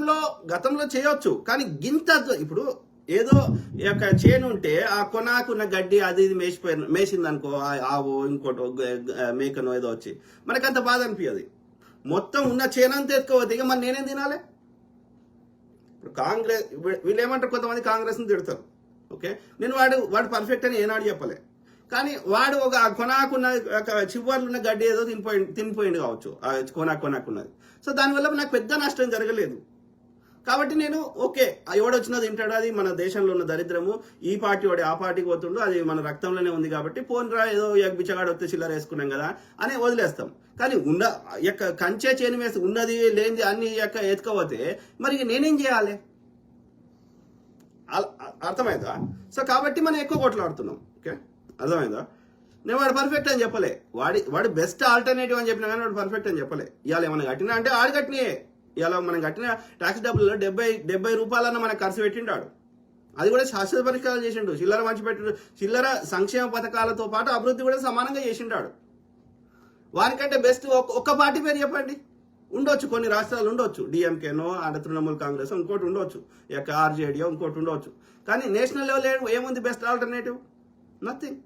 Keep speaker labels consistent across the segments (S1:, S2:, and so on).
S1: గతంలో గతంలో చేయొచ్చు. కానీ గింత ఇప్పుడు ఏదో ఈ యొక్క చేను ఉంటే ఆ కొనాకున్న గడ్డి అది ఇది మేసిపోయిన మేసింది అనుకో ఆవు ఇంకోటో మేకనో ఏదో వచ్చి మనకు అంత బాధ అనిపించదు మొత్తం ఉన్న చేనంతా ఎత్తుకోవద్దు. ఇక మరి నేనేం తినాలి? ఇప్పుడు కాంగ్రెస్ వీళ్ళు ఏమంటారు కొంతమంది కాంగ్రెస్ని తిడతారు. ఓకే? నేను వాడు వాడు పర్ఫెక్ట్ అని ఏనాడు చెప్పలే. కానీ వాడు ఒక కొనాకున్న ఒక చివర్లు ఉన్న గడ్డి ఏదో తినిపోయి తినిపోయింది కావచ్చు. ఆ కొనాకు కొనాకున్నది. సో దానివల్ల నాకు పెద్ద నష్టం జరగలేదు. కాబట్టి నేను ఓకే ఎవడొచ్చినా తింటాడు అది మన దేశంలో ఉన్న దరిద్రము ఈ పార్టీ వాడు ఆ పార్టీకి పోతుండో అది మన రక్తంలోనే ఉంది కాబట్టి పోన్రా ఏదో ఎగ్ బిచ్చగాడు వస్తే చిల్లర వేసుకున్నాం కదా అని వదిలేస్తాం. కానీ ఉన్న యొక్క కంచే చేను వేసి ఉన్నది లేనిది అన్ని యొక్క ఎత్తుకపోతే మరి నేనేం చేయాలి? అర్థమైందా? సో కాబట్టి మనం ఎక్కువ కొట్లాడుతున్నాం ఓకే? అర్థమైందా? నేను వాడు పర్ఫెక్ట్ అని చెప్పలే. వాడి వాడి బెస్ట్ ఆల్టర్నేటివ్ అని చెప్పినా కానీ వాడు పర్ఫెక్ట్ అని చెప్పలే. ఇవాళ ఏమైనా కట్టినా అంటే ఆడు కట్టినాయే. ఇలా మనం కట్టిన ట్యాక్స్ డబ్బుల్లో డెబ్బై డెబ్బై రూపాయలన్న మనకు ఖర్చు పెట్టిండాడు అది కూడా శాశ్వత పరిష్కారం చేసిండు. చిల్లర మంచి పెట్టిండు చిల్లర సంక్షేమ పథకాలతో పాటు అభివృద్ధి కూడా సమానంగా చేసిండాడు వారికంటే బెస్ట్ ఒక్క పార్టీ పేరు చెప్పండి. ఉండొచ్చు కొన్ని రాష్ట్రాలు ఉండొచ్చు. డిఎంకేనో ఆడ తృణమూల్ కాంగ్రెస్ ఇంకోటి ఉండొచ్చు. ఇక ఆర్జేడీ ఇంకోటి ఉండొచ్చు. కానీ నేషనల్ లెవెల్ ఏముంది బెస్ట్ ఆల్టర్నేటివ్ నథింగ్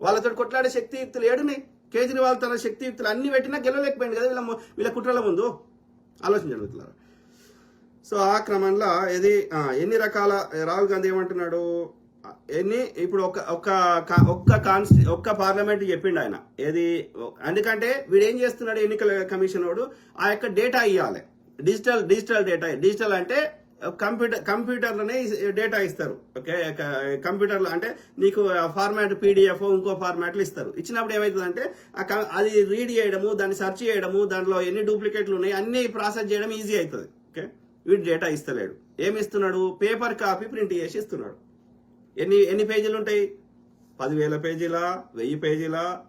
S1: వాళ్ళతో కొట్లాడే శక్తియుక్తులు ఏడున్నాయి. కేజ్రీవాల్ తన శక్తియుక్తులు అన్ని పెట్టినా గెలవలేకపోయింది కదా వీళ్ళ వీళ్ళ కుట్రల ముందు. ఆలోచించండి మిత్రులారా. సో ఆ క్రమంలో ఇది ఎన్ని రకాల రాహుల్ గాంధీ ఏమంటున్నాడు? ఎన్ని ఇప్పుడు ఒక ఒక్క కా- ఒక్క కాన్స్టి ఒక్క పార్లమెంట్ చెప్పిండు ఆయన. ఏది ఎందుకంటే వీడు ఏం చేస్తున్నాడు? ఎన్నికల కమిషన్ వాడు ఆ యొక్క డేటా ఇవ్వాలి డిజిటల్ డిజిటల్ డేటా డిజిటల్ అంటే కంప్యూటర్ కంప్యూటర్లోనే డేటా ఇస్తారు. ఓకే? కంప్యూటర్లో అంటే నీకు ఫార్మాట్ పీడిఎఫ్ ఇంకో ఫార్మాట్లు ఇస్తారు. ఇచ్చినప్పుడు ఏమవుతుందంటే ఆ క- అది రీడ్ చేయడము దాన్ని సెర్చ్ చేయడము దాంట్లో ఎన్ని డూప్లికేట్లు ఉన్నాయి అన్ని ప్రాసెస్ చేయడం ఈజీ అవుతుంది. ఓకే? వీడు డేటా ఇస్తలేడు. ఏమి ఇస్తున్నాడు? పేపర్ కాపీ ప్రింట్ చేసి ఇస్తున్నాడు. ఎన్ని ఎన్ని పేజీలు ఉంటాయి పదివేల పేజీలా? వెయ్యి పేజీలా?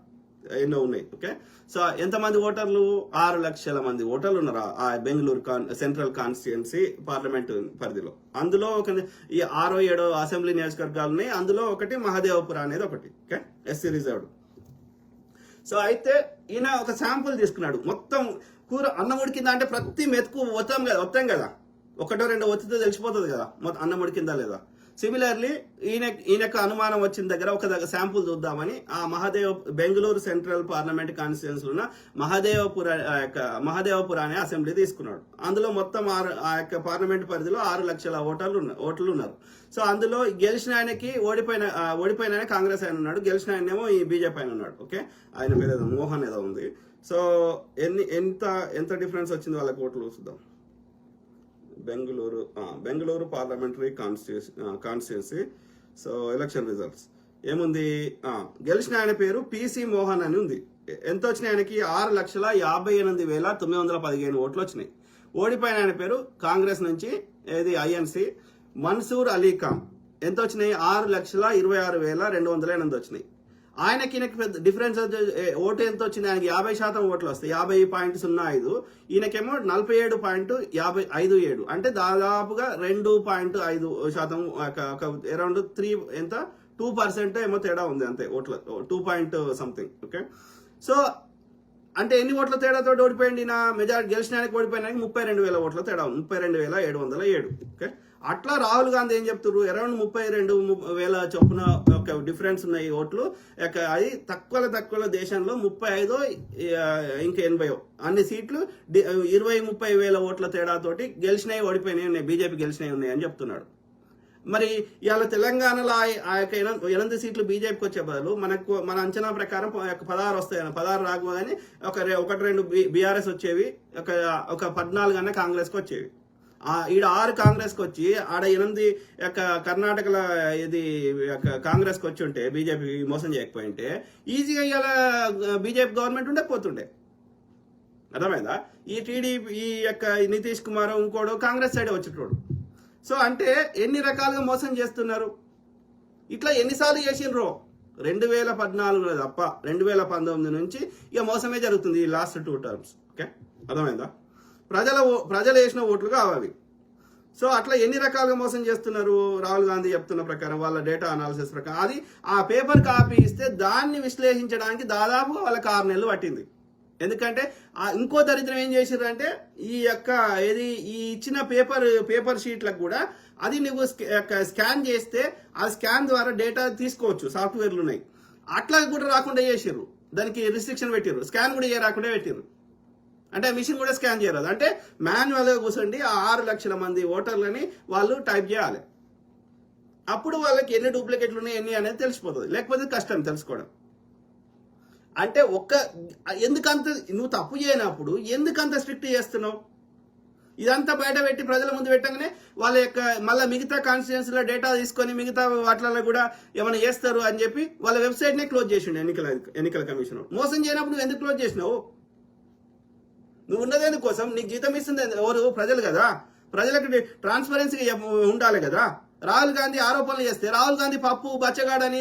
S1: ఎన్నో ఉన్నాయి ఓకే? సో ఎంతమంది ఓటర్లు? ఆరు లక్షల మంది ఓటర్లు ఉన్నారు ఆ- బెంగళూరు కాన్ సెంట్రల్ కాన్స్టిట్యున్సీ పార్లమెంట్ పరిధిలో? అందులో ఒక ఈ ఆరో ఏడో అసెంబ్లీ నియోజకవర్గాలు ఉన్నాయి అందులో ఒకటి మహాదేవపుర అనేది ఒకటి ఓకే? SC reserved. సో అయితే ఈయన ఒక శాంపుల్ తీసుకున్నాడు. మొత్తం కూర అన్నం ఉడికిందా అంటే ప్రతి మెతుకు వస్తాం కదా వస్తాం కదా. ఒకటో రెండో ఒత్తితే తెలిసిపోతుంది కదా. మొత్తం అన్నం ఉడికిందా లేదా? సిమిలర్లీ ఈయన ఈయనకు అనుమానం వచ్చిన దగ్గర ఒక దగ్గర శాంపుల్ చూద్దామని ఆ మహాదేవ బెంగళూరు సెంట్రల్ పార్లమెంట్ కాన్స్టిట్యున్సీలో ఉన్న మహాదేవపుర ఆ యొక్క మహాదేవపుర అనే అసెంబ్లీ తీసుకున్నాడు. అందులో మొత్తం ఆరు ఆ యొక్క పార్లమెంట్ పరిధిలో ఆరు లక్షల ఓటర్లు ఉన్న ఓట్లు ఉన్నారు. సో అందులో గెలిచిన ఆయనకి ఓడిపోయిన ఓడిపోయిన ఆయన కాంగ్రెస్ ఆయన ఉన్నాడు. గెలిచిన ఆయనేమో ఈ బీజేపీ ఆయన ఉన్నాడు. ఓకే? ఆయన మీద మోహన్ ఏదో ఉంది. సో ఎన్ని ఎంత ఎంత డిఫరెన్స్ వచ్చింది వాళ్ళకి ఓట్లు చూద్దాం. Bengaluru Bengaluru parliamentary constituency constituency. So election results ఏముంది? గెలిచిన ఆయన పేరు పిసి మోహన్ అని ఉంది. ఎంత వచ్చినాయి ఆయనకి ఆరు లక్షల యాభై ఎనిమిది వేల తొమ్మిది వందల పదిహేను ఓట్లు వచ్చినాయి. ఓడిపోయిన ఆయన పేరు కాంగ్రెస్ నుంచి ఏది? ఐఎన్సి మన్సూర్ అలీ ఖాన్. ఎంత వచ్చినాయి ఆరు లక్షల ఇరవై ఆరు వేల రెండు వందల ఎనిమిది వచ్చినాయి. ఆయనకి ఈయనకి పెద్ద డిఫరెన్స్ ఓటు ఎంత వచ్చింది? ఆయనకి యాభై శాతం ఓట్లు వస్తాయి. యాభై పాయింట్ సున్నా ఐదు. ఈయనకేమో నలభై ఏడు పాయింట్ యాభై ఐదు ఏడు. అంటే దాదాపుగా రెండు పాయింట్ ఐదు శాతం ఒక- అరౌండ్ త్రీ ఎంత? టూ పర్సెంట్ ఏమో తేడా ఉంది అంతే ఓట్ల two point something okay so అంటే ఎన్ని ఓట్ల తేడాతో ఓడిపోయింది నా మెజారిటీ గెలిచిన ఓడిపోయినానికి ముప్పై రెండు వేల ఓట్ల తేడా ఉంది. ముప్పై రెండు వేల ఏడు వందల ఏడు ఓకే అట్లా రాహుల్ గాంధీ ఏం చెప్తున్నారు అరౌండ్ ముప్పై రెండు వేల చొప్పున ఒక డిఫరెన్స్ ఉన్నాయి ఓట్లు. అది తక్కువ తక్కువ దేశంలో ముప్పై ఐదో ఇంకా ఎనభైయో. అన్ని సీట్లు ఇరవై ముప్పై వేల ఓట్ల తేడాతోటి గెలిచినవి ఓడిపోయినాయి ఉన్నాయి. బీజేపీ గెలిచినవి ఉన్నాయి అని చెప్తున్నాడు. మరి ఇవాళ తెలంగాణలో ఆ- ఆ యొక్క ఎనిమిది సీట్లు బీజేపీకి వచ్చే బదులు మనకు మన అంచనా ప్రకారం ఒక పదహారు వస్తాయి పదహారు రాకపోగానే ఒక రె- ఒకటి రెండు బీఆర్ఎస్ వచ్చేవి. ఒక ఒక పద్నాలుగు అన్న కాంగ్రెస్కి వచ్చేవి. ఈడ ఆరు కాంగ్రెస్కి వచ్చి ఆడ ఎనిమిది యొక్క కర్ణాటకల ఇది యొక్క కాంగ్రెస్కి వచ్చి ఉంటే బీజేపీ మోసం చేయకపోయింటే ఈజీగా ఇవాళ బీజేపీ గవర్నమెంట్ ఉండకపోతుండే అర్థమైందా? ఈ టీడీపీ ఈ యొక్క నితీష్ కుమార్ ఇంకోడు కాంగ్రెస్ సైడ్ వచ్చేటోడు. సో అంటే ఎన్ని రకాలుగా మోసం చేస్తున్నారు? ఇట్లా ఎన్నిసార్లు చేసిండ్రో? రెండు వేల పద్నాలుగులో తప్ప రెండు వేల పంతొమ్మిది నుంచి ఇక మోసమే జరుగుతుంది ఈ లాస్ట్ టూ టర్మ్స్. ఓకే? అర్థమైందా? ప్రజల ఓ- ప్రజలు వేసిన ఓట్లు కావాలి సో అట్లా ఎన్ని రకాలుగా మోసం చేస్తున్నారు రాహుల్ గాంధీ చెప్తున్న ప్రకారం వాళ్ళ డేటా అనాలిసిస్ ప్రకారం. అది ఆ పేపర్ కాపీ ఇస్తే దాన్ని విశ్లేషించడానికి దాదాపు వాళ్ళకి ఆరు నెలలు పట్టింది. ఎందుకంటే ఇంకో దరిద్రం ఏం చేసిర్రు అంటే ఈ యొక్క ఏది ఈ ఇచ్చిన పేపర్ పేపర్ షీట్లకు కూడా అది నువ్వు యొక్క స్కాన్ చేస్తే ఆ స్కాన్ ద్వారా డేటా తీసుకోవచ్చు సాఫ్ట్వేర్లు ఉన్నాయి. అట్లా కూడా రాకుండా చేసిర్రు. దానికి రిస్ట్రిక్షన్ పెట్టిర్రు. స్కాన్ కూడా చేయరాకుండా పెట్టిర్రు. అంటే మిషన్ కూడా స్కాన్ చేయరాదు. అంటే మాన్యువల్గా కూర్చోండి ఆ ఆరు లక్షల మంది ఓటర్లని వాళ్ళు టైప్ చేయాలి. అప్పుడు వాళ్ళకి ఎన్ని డూప్లికేట్లు ఉన్నాయి ఎన్ని అనేది తెలిసిపోతుంది. లేకపోతే కష్టం తెలుసుకోవడం. అంటే ఒక్క ఎందుకంత నువ్వు తప్పు చేయనప్పుడు ఎందుకంత స్ట్రిక్ట్ చేస్తున్నావు? ఇదంతా బయట పెట్టి ప్రజల ముందు పెట్టగానే వాళ్ళ యొక్క మళ్ళీ మిగతా కాన్స్టిట్యున్సీలో డేటా తీసుకొని మిగతా వాటిలలో కూడా ఏమైనా చేస్తారు అని చెప్పి వాళ్ళ వెబ్సైట్నే క్లోజ్ చేసిండు ఎన్నికల ఎన్నికల కమిషన్. మోసం చేయనప్పుడు నువ్వు ఎందుకు క్లోజ్ చేసినావు? నువ్వు ఉన్నది ఎందుకోసం? నీకు జీతం ఇస్తుంది ఎవరు? ప్రజలు కదా. ప్రజలకు ట్రాన్స్పరెన్సీ ఉండాలి కదా. రాహుల్ గాంధీ ఆరోపణలు చేస్తే రాహుల్ గాంధీ పప్పు బచ్చగాడని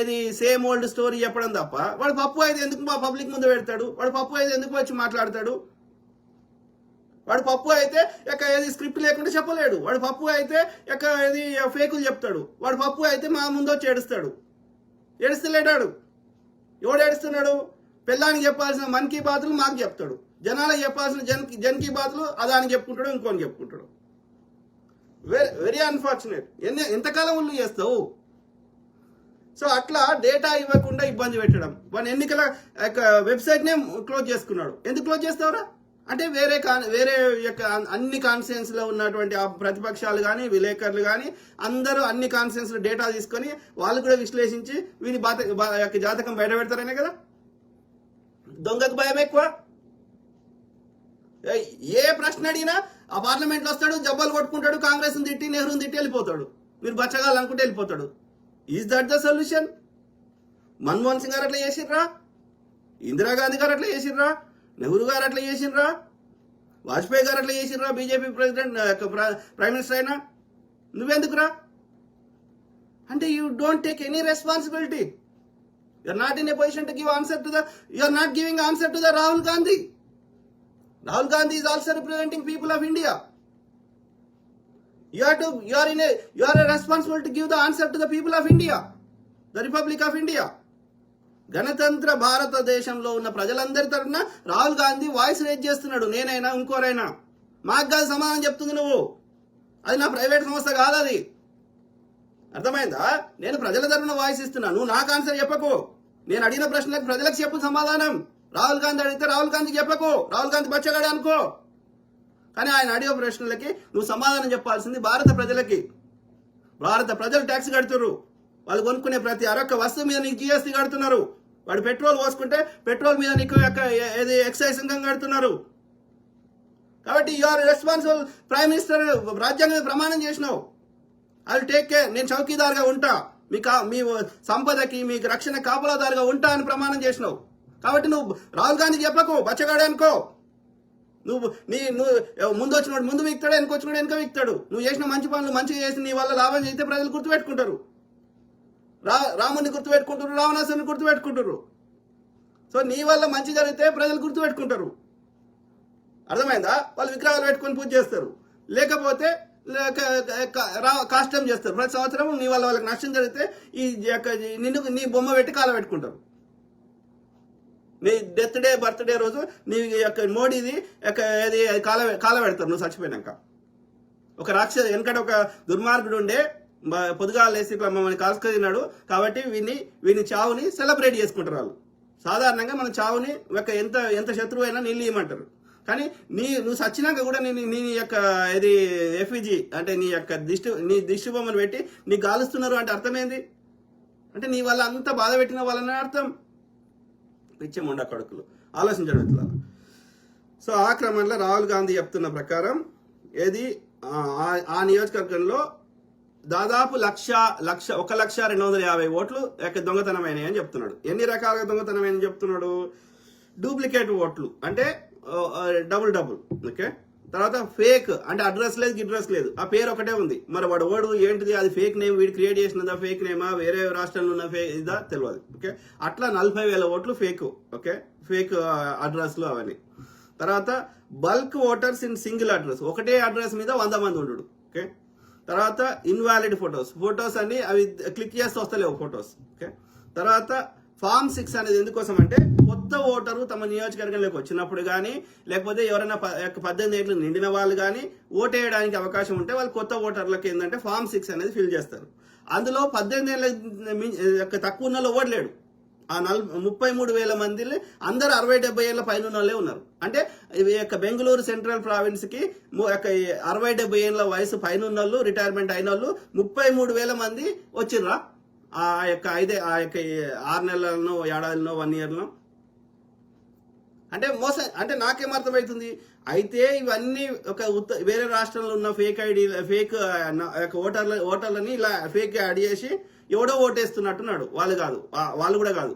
S1: ఏది సేమ్ ఓల్డ్ స్టోరీ చెప్పడం తప్ప వాడు పప్పు అయితే ఎందుకు మా పబ్లిక్ ముందు పెడతాడు? వాడు పప్పు అయితే ఎందుకు వచ్చి మాట్లాడతాడు? వాడు పప్పు అయితే ఇక ఏది స్క్రిప్ట్ లేకుండా చెప్పలేడు. వాడు పప్పు అయితే ఇక ఏది ఫేకులు చెప్తాడు. వాడు పప్పు అయితే మా ముందు వచ్చి ఏడుస్తాడు. ఏడుస్తలేడాడు. ఎవడు ఏడుస్తున్నాడు? పిల్లానికి చెప్పాల్సిన మన్ కీ బాతులు మాకు చెప్తాడు. జనాలకు చెప్పాల్సిన జన్ జన్కి బాధలు బాతులు అదానికి చెప్పుకుంటాడు ఇంకోని చెప్పుకుంటాడు. వెరీ వెరీ అన్ఫార్చునేట్ ఎన్ని ఎంతకాలం ఉల్లు చేస్తావు? సో అట్లా డేటా ఇవ్వకుండా ఇబ్బంది పెట్టడం. వాని ఎన్నికల యొక్క వెబ్సైట్నే క్లోజ్ చేసుకున్నాడు. ఎందుకు క్లోజ్ చేస్తావురా? అంటే వేరే కాన్ వేరే యొక్క అన్ని కాన్స్టిట్యూన్స్ ఉన్నటువంటి ఆ ప్రతిపక్షాలు కానీ విలేకరులు కానీ అందరూ అన్ని కాన్స్టిట్యూన్స్ డేటా తీసుకొని వాళ్ళు కూడా విశ్లేషించి వీని బాత బా- యొక్క జాతకం బయట పెడతారనే కదా? దొంగకు భయం ఎక్కువ? ఏ- ఏ ప్రశ్న అడిగినా ఆ పార్లమెంట్లో వస్తాడు జబ్బలు కొట్టుకుంటాడు కాంగ్రెస్ తిట్టి నెహ్రూని తిట్టి వెళ్ళిపోతాడు. మీరు బచ్చగాలు అనుకుంటే వెళ్ళిపోతాడు. Is that the solution Manmohan Singh garu అట్లా చేసిర్రా? ఇందిరాగాంధీ గారు అట్లా చేసిర్రా? నెహ్రూ గారు అట్లా చేసిర్రా? వాజ్పేయి గారు అట్లా చేసిర్రా? బీజేపీ ప్రెసిడెంట్ ప్రైమ్ మినిస్టర్ అయినా? నువ్వెందుకురా? అంటే you don't take any responsibility you are not in a position to give answer to the you are not giving answer to the Rahul Gandhi Rahul Gandhi is also representing people of India. You are to you are in a you are responsible to give the answer to the people of India, the Republic of India. గణతంత్ర భారతదేశంలో ఉన్న ప్రజలందరి తరఫున Rahul Gandhi voice raise చేస్తున్నాడు నేనైనా ఇంకోరైనా మాకు కాదు సమాధానం చెప్తుంది నువ్వు అది నా ప్రైవేట్ సంస్థ కాదు అది అర్థమైందా నేను ప్రజల తరఫున వాయిస్ ఇస్తున్నా నువ్వు నాకు ఆన్సర్ చెప్పకు నేను అడిగిన ప్రశ్నలకు ప్రజలకు చెప్పు సమాధానం రాహుల్ గాంధీ అడిగితే రాహుల్ గాంధీ చెప్పకు రాహుల్ గాంధీ బచ్చగాడు అనుకో. కానీ ఆయన అడిగే ప్రశ్నలకి నువ్వు సమాధానం చెప్పాల్సింది భారత ప్రజలకి. భారత ప్రజలు ట్యాక్స్ కడుతున్నారు వాళ్ళు కొనుక్కునే ప్రతి అరొక్క వస్తువు మీద నీకు జిఎస్టీ కడుతున్నారు. వాడు పెట్రోల్ పోసుకుంటే పెట్రోల్ మీద నీకు యొక్క ఏది ఎక్సైజ్ సుంకం కడుతున్నారు. కాబట్టి you are responsible prime minister రాజ్యాంగం ప్రమాణం చేసినావు. ఐ టేక్ కేర్ నేను చౌకీదారుగా ఉంటా. మీ కా మీ సంపదకి మీకు రక్షణ కాపలాదారుగా ఉంటా అని ప్రమాణం చేసినావు. కాబట్టి నువ్వు రాహుల్ గాంధీ చెప్పకు బచ్చగాడు అనుకో. నువ్వు నీ నువ్వు ముందు వచ్చినోడు ముందు విక్తాడు వెనక వచ్చినోడు వెనక విక్తాడు. నువ్వు చేసిన మంచి పనులు మంచిగా చేసి నీ వల్ల లాభం చేస్తే ప్రజలు గుర్తుపెట్టుకుంటారు. రా రాముని గుర్తుపెట్టుకుంటారు రావణాసుని గుర్తుపెట్టుకుంటారు సో నీ వల్ల మంచి జరిగితే ప్రజలు గుర్తుపెట్టుకుంటారు. అర్థమైందా? వాళ్ళు విగ్రహాలు పెట్టుకొని పూజ చేస్తారు. లేకపోతే రా- కాష్టం చేస్తారు. ప్రతి సంవత్సరం నీ వల్ల వాళ్ళకి నష్టం జరిగితే ఈ యొక్క నిన్ను నీ బొమ్మ పెట్టి కాల పెట్టుకుంటారు నీ డెత్ డే బర్త్డే రోజు నీ యొక్క మోడీది యొక్క ఏది కాల కాల పెడతారు నువ్వు చచ్చిపోయినాక. ఒక రాక్ష వెనకట ఒక దుర్మార్గుడు ఉండే మ- పొద్దుగాల లేసి ఇట్లా మమ్మల్ని కాల్చుకు తిన్నాడు. కాబట్టి వీని వీని చావుని సెలబ్రేట్ చేసుకుంటారు వాళ్ళు. సాధారణంగా మన చావుని ఒక ఎంత ఎంత శత్రువు అయినా నీళ్ళు ఇవ్వమంటారు. కానీ నీ నువ్వు చచ్చినాక కూడా నీ నీ యొక్క ఇది ఎఫ్ఈజీ అంటే నీ యొక్క దిష్టి నీ దిష్టి బొమ్మను పెట్టి నీ గాలుస్తున్నారు అంటే అర్థమేంది అంటే నీ వల్ల అంత బాధ పెట్టిన వాళ్ళని అర్థం. పిచ్చి ముండ కొడుకులు. ఆలోచించడం ఇట్లా సో ఆ క్రమంలో రాహుల్ గాంధీ చెప్తున్న ప్రకారం ఏది? ఆ- ఆ- నియోజకవర్గంలో దాదాపు లక్ష లక్ష ఒక లక్ష రెండు వందల యాభై ఓట్లు యొక్క దొంగతనమైనవి అని చెప్తున్నాడు. ఎన్ని రకాలుగా దొంగతనమైన చెప్తున్నాడు? డూప్లికేట్ ఓట్లు. అంటే డబుల్ డబుల్. ఓకే? తర్వాత ఫేక్ అంటే అడ్రస్ లేదు అడ్రస్ లేదు. ఆ పేరు ఒకటే ఉంది. మరి వాడు ఓడు ఏంటిది అది ఫేక్ నేమ్ వీడు క్రియేట్ చేసినదా ఫేక్ నేమా వేరే రాష్ట్రంలో ఉన్న ఫేక్ ఇదా? తెలియదు ఓకే అట్లా నలభై వేల ఓట్లు ఫేక్ ఓకే ఫేక్ అడ్రస్లు అవన్నీ. తర్వాత bulk voters in single address ఒకటే అడ్రస్ మీద వంద మంది ఉండడు. ఓకే తర్వాత ఇన్వాలిడ్ ఫొటోస్ ఫొటోస్ అన్ని అవి క్లిక్ చేస్తే వస్తలేవు ఫొటోస్ ఓకే తర్వాత ఫామ్ సిక్స్ అనేది ఎందుకోసం అంటే కొత్త ఓటరు తమ నియోజకవర్గంలోకి వచ్చినప్పుడు కానీ లేకపోతే ఎవరైనా పద్దెనిమిది ఏళ్ళు నిండిన వాళ్ళు కానీ ఓటేయడానికి అవకాశం ఉంటే వాళ్ళు కొత్త ఓటర్లకు ఏంటంటే ఫామ్ సిక్స్ అనేది ఫిల్ చేస్తారు. అందులో పద్దెనిమిది ఏళ్ళ యొక్క తక్కువ ఉన్న వాళ్ళు ఓడలేడు ఆ నల్ ముప్పై మూడు వేల మంది అందరు అరవై డెబ్బై ఏళ్ళ పైన వాళ్ళే ఉన్నారు. అంటే ఈ యొక్క బెంగళూరు సెంట్రల్ ప్రావిన్స్కి అరవై డెబ్బై ఏళ్ళ వయసు పైన ఉన్న వాళ్ళు రిటైర్మెంట్ అయిన వాళ్ళు ముప్పై మూడు వేల మంది వచ్చిర్రా? ఆ యొక్క ఐదే ఆ యొక్క ఆరు నెలలను ఏడాదిలో వన్ ఇయర్లో అంటే మోసం అంటే నాకేం అర్థమవుతుంది అయితే ఇవన్నీ ఒక ఉత్త వేరే రాష్ట్రంలో ఉన్న ఫేక్ ఐడి ఫేక్ ఓటర్ల ఓటర్లని ఇలా ఫేక్ యాడ్ చేసి ఎవడో ఓటేస్తున్నట్టున్నాడు. వాళ్ళు కాదు. వాళ్ళు కూడా కాదు.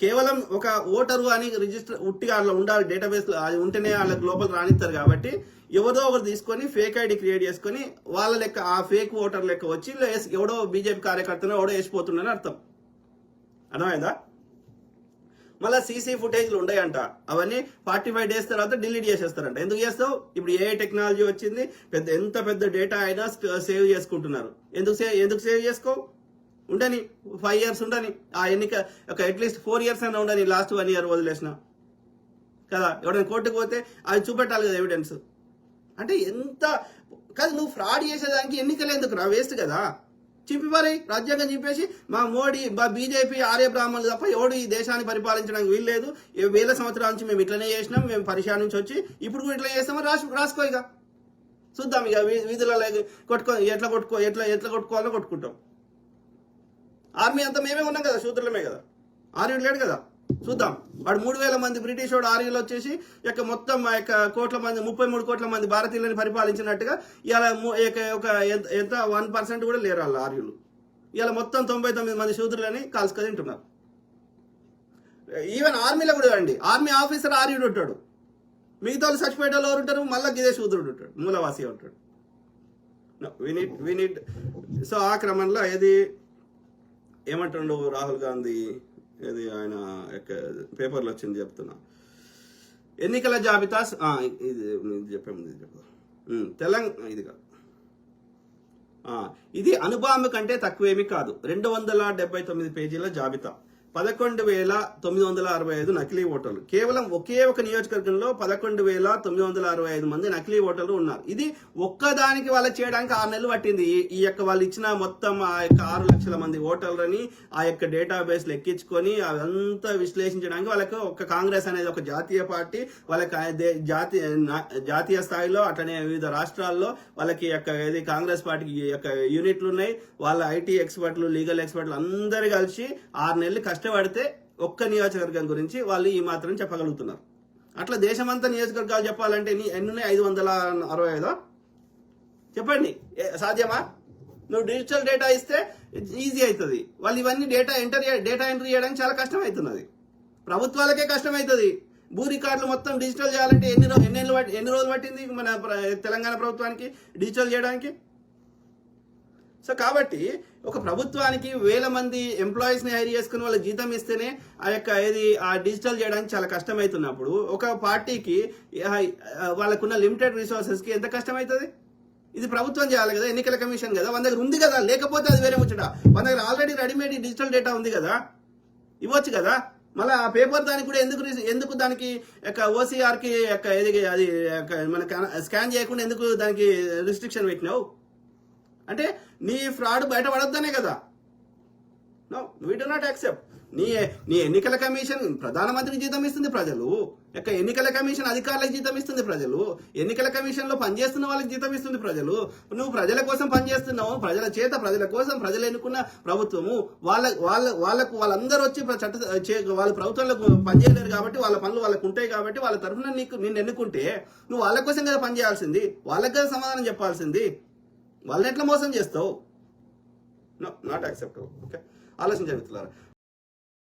S1: కేవలం ఒక ఓటరు అని రిజిస్టర్ ఉట్టిగా అలా ఉండాలి డేటాబేస్ అది ఉంటేనే వాళ్ళకి లోపల రానిస్తారు కాబట్టి ఎవరో ఒకరు తీసుకొని ఫేక్ ఐడి క్రియేట్ చేసుకొని వాళ్ళ లెక్క ఆ ఫేక్ ఓటర్ లెక్క వచ్చి ఎవడో బీజేపీ కార్యకర్తనో ఎవడో వేసిపోతుండని అర్థం. అర్థమైందా? మళ్ళీ సీసీ ఫుటేజ్లు ఉన్నాయంట. అవన్నీ ఫార్టీ ఫైవ్ డేస్ తర్వాత డిలీట్ చేసేస్తారంట. ఎందుకు చేస్తావు? ఇప్పుడు ఏ టెక్నాలజీ వచ్చింది? పెద్ద ఎంత పెద్ద డేటా అయినా సేవ్ చేసుకుంటున్నారు. ఎందుకు సేవ్ ఎందుకు సేవ్ చేసుకో ఉండని ఫైవ్ ఇయర్స్ ఉండని ఆ ఎన్నిక ఒక అట్లీస్ట్ ఫోర్ ఇయర్స్ అయినా ఉండని లాస్ట్ వన్ ఇయర్ వదిలేసిన. కదా? ఎవడైనా కోర్టుకు పోతే అది చూపెట్టాలి కదా ఎవిడెన్స్ అంటే ఎంత కాదు నువ్వు ఫ్రాడ్ చేసేదానికి ఎన్నికలు ఎందుకు రా వేస్ట్ కదా చింపిపారి రాజ్యాంగం చింపేసి మా మోడీ మా బీజేపీ ఆర్య బ్రాహ్మణులు తప్ప ఎవడు ఈ దేశాన్ని పరిపాలించడానికి వీల్లేదు. వేల సంవత్సరాల నుంచి మేము ఇట్లనే చేసినాం మేము పరిశాల నుంచి వచ్చి ఇప్పుడు కూడా ఇట్లా చేస్తామని రాసు రాసుకో ఇక. చూద్దాం ఇక వీధులలో కొట్టుకో ఎట్లా కొట్టుకో ఎట్లా ఎట్లా కొట్టుకోవాలో కొట్టుకుంటాం. ఆర్మీ అంతా మేమే ఉన్నాం కదా శూద్రులమే కదా. ఆర్యులు లేడు కదా. చూద్దాం. వాడు మూడు వేల మంది బ్రిటిష్ వాడు ఆర్యులు వచ్చేసి యొక్క మొత్తం ఆ యొక్క కోట్ల మంది ముప్పై మూడు కోట్ల మంది భారతీయులని పరిపాలించినట్టుగా ఇలా ఒక ఎంత- వన్ పర్సెంట్ కూడా లేరు వాళ్ళ ఆర్యులు ఇలా మొత్తం తొంభై తొమ్మిది మంది శూద్రులని కాల్చుకొని తింటున్నారు. ఈవెన్ ఆర్మీలో కూడా అండి ఆర్మీ ఆఫీసర్ ఆర్యుడు ఉంటాడు. మిగతా వాళ్ళు చచ్చిపోయేట వాళ్ళు ఉంటారు? మళ్ళీ గిదే శూద్రుడు ఉంటాడు మూలవాసి ఉంటాడు. వినిట్ వినిట్ సో ఆ క్రమంలో ఏది ఏమంటుండు రాహుల్ గాంధీ? ఇది ఆయన పేపర్లో వచ్చింది చెప్తున్నా. ఎన్నికల జాబితా ఇది చెప్పాము తెలంగాణ ఇది కాదు. ఇది అనుబాంబు కంటే తక్కువేమీ కాదు. రెండు వందల డెబ్బై తొమ్మిది పేజీల జాబితా. పదకొండు వేల తొమ్మిది వందల అరవై ఐదు నకిలీ ఓటర్లు. కేవలం ఒకే ఒక నియోజకవర్గంలో పదకొండు వేల తొమ్మిది వందల అరవై ఐదు మంది నకిలీ ఓటర్లు ఉన్నారు. ఇది ఒక్కదానికి వాళ్ళకి చేయడానికి ఆరు నెలలు పట్టింది. ఈ- యొక్క వాళ్ళు ఇచ్చిన మొత్తం ఆ యొక్క ఆరు లక్షల మంది ఓటర్లని ఆ యొక్క డేటాబేస్ లెక్కించుకొని అదంతా విశ్లేషించడానికి వాళ్ళకి ఒక కాంగ్రెస్ అనేది ఒక జాతీయ పార్టీ వాళ్ళకి జాతీయ జాతీయ స్థాయిలో అట్లనే వివిధ రాష్ట్రాల్లో వాళ్ళకి యొక్క ఇది కాంగ్రెస్ పార్టీకి ఈ యొక్క యూనిట్లు ఉన్నాయి. వాళ్ళ ఐటీ ఎక్స్పర్ట్లు లీగల్ ఎక్స్పర్ట్లు అందరు కలిసి ఆరు నెలలు కష్టపడితే ఒక్క నియోజకవర్గం గురించి వాళ్ళు ఈ మాత్రం చెప్పగలుగుతున్నారు. అట్లా దేశమంతా నియోజకవర్గాలు చెప్పాలంటే ఎన్ని ఐదు వందల అరవై ఐదో? చెప్పండి. సాధ్యమా? నువ్వు డిజిటల్ డేటా ఇస్తే ఈజీ అవుతుంది. వాళ్ళు ఇవన్నీ డేటా ఎంటర్ డేటా ఎంట్రీ చేయడానికి చాలా కష్టం అవుతున్నది ప్రభుత్వాలకే కష్టం అవుతుంది భూ రికార్డులు మొత్తం డిజిటల్ చేయాలంటే ఎన్ని ఎన్ని ఎన్ని రోజులు పట్టింది మన తెలంగాణ ప్రభుత్వానికి? డిజిటల్ చేయడానికి? సో కాబట్టి ఒక ప్రభుత్వానికి వేల మంది ఎంప్లాయీస్ని హైర్ చేసుకుని వాళ్ళ జీతం ఇస్తేనే ఆ యొక్క ఏది ఆ డిజిటల్ చేయడానికి చాలా కష్టమవుతున్నప్పుడు ఒక పార్టీకి వాళ్ళకున్న లిమిటెడ్ రిసోర్సెస్కి ఎంత కష్టమవుతుంది ఇది ప్రభుత్వం చేయాలి కదా ఎన్నికల కమిషన్ కదా మన దగ్గర ఉంది కదా లేకపోతే అది వేరే ముచ్చట. మన దగ్గర ఆల్రెడీ రెడీమేడ్ డిజిటల్ డేటా ఉంది కదా ఇవ్వచ్చు కదా. మళ్ళీ ఆ పేపర్ దానికి కూడా ఎందుకు ఎందుకు దానికి యొక్క ఓసీఆర్కి యొక్క ఏది అది మన స్కాన్ చేయకుండా ఎందుకు దానికి రిస్ట్రిక్షన్ పెట్టినావు? అంటే నీ ఫ్రాడ్ బయటపడద్దనే కదా. No we do not accept నీ నీ ఎన్నికల కమిషన్ ప్రధానమంత్రికి జీతం ఇస్తుంది ప్రజలు. యొక్క ఎన్నికల కమిషన్ అధికారులకు జీతం ఇస్తుంది ప్రజలు. ఎన్నికల కమిషన్లో పనిచేస్తున్న వాళ్ళకి జీతం ఇస్తుంది ప్రజలు. నువ్వు ప్రజల కోసం పనిచేస్తున్నావు. ప్రజల చేత ప్రజల కోసం ప్రజలు ఎన్నుకున్న ప్రభుత్వము. వాళ్ళ వాళ్ళ వాళ్ళకు వాళ్ళందరూ వచ్చి చట్ట చే- వాళ్ళ ప్రభుత్వంలో పనిచేయలేరు కాబట్టి వాళ్ళ పనులు వాళ్ళకు ఉంటాయి కాబట్టి వాళ్ళ తరఫున నీకు నిన్ను ఎన్నుకుంటే నువ్వు వాళ్ళ కోసం కదా పనిచేయాల్సింది. వాళ్ళకి కదా సమాధానం చెప్పాల్సింది. వాళ్ళని ఎట్లా మోసం చేస్తావు? నాట్ యాక్సెప్టబుల్ ఓకే ఆలోచించండి మిత్రులారా.